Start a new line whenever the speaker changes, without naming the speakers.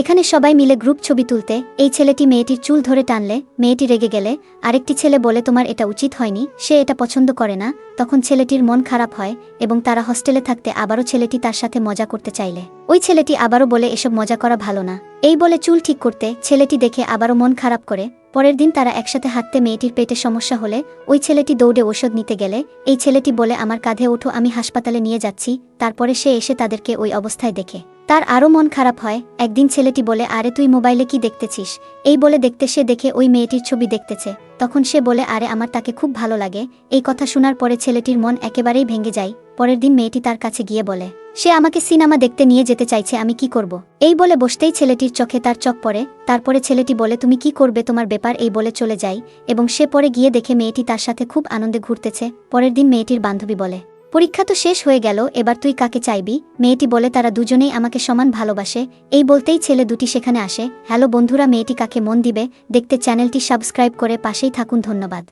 এখানে সবাই মিলে গ্রুপ ছবি তুলতে, এই ছেলেটি মেয়েটির চুল ধরে টানলে, মেয়েটি রেগে গেলে, আরেকটি ছেলে বলে, তোমার এটা উচিত হয়নি, সে এটা পছন্দ করে না। তখন ছেলেটির মন খারাপ হয় এবং তারা হস্টেলে থাকতে আবারও ছেলেটি তার সাথে মজা করতে চাইলে। ওই ছেলেটি আবারও বলে, এসব মজা করা ভালো না। এই বলে চুল ঠিক করতে, ছেলেটি দেখে আবারও মন খারাপ করে পরের দিন তারা একসাথে হাঁটতে মেয়েটির পেটে সমস্যা হলে ওই ছেলেটি দৌড়ে ওষুধ নিতে গেলে, এই ছেলেটি বলে, আমার কাঁধে ওঠো, আমি হাসপাতালে নিয়ে যাচ্ছি। তারপরে সে এসে তাদেরকে ওই অবস্থায় দেখে। তার আরও মন খারাপ হয়। একদিন ছেলেটি বলে, আরে, তুই মোবাইলে কি দেখতেছিস? এই বলে দেখতে সে দেখে ওই মেয়েটির ছবি দেখতেছে। তখন সে বলে, আরে, আমার তাকে খুব ভালো লাগে। এই কথা শোনার পরে ছেলেটির মন একেবারেই ভেঙে যায়। পরের দিন মেয়েটি তার কাছে গিয়ে বলে সে আমাকে সিনেমা দেখতে নিয়ে যেতে চাইছে, আমি কি করব? এই বলে বসতেই ছেলেটির চোখে তার চোখ পড়ে, তারপরে ছেলেটি বলে, তুমি কি করবে তোমার ব্যাপার? এই বলে চলে যাই, এবং সে পরে গিয়ে দেখে মেয়েটি তার সাথে খুব আনন্দে ঘুরতেছে। পরের দিন মেয়েটির বান্ধবী বলে, পরীক্ষা তো শেষ হয়ে গেল, এবার তুই কাকে চাইবি? মেয়েটি বলে, তারা দুজনেই আমাকে সমান ভালোবাসে। এই বলতেই ছেলে দুটি সেখানে আসে। হ্যালো বন্ধুরা, মেয়েটি কাকে মন দিবে? দেখতে চ্যানেলটি সাবস্ক্রাইব করে পাশেই থাকুন, ধন্যবাদ।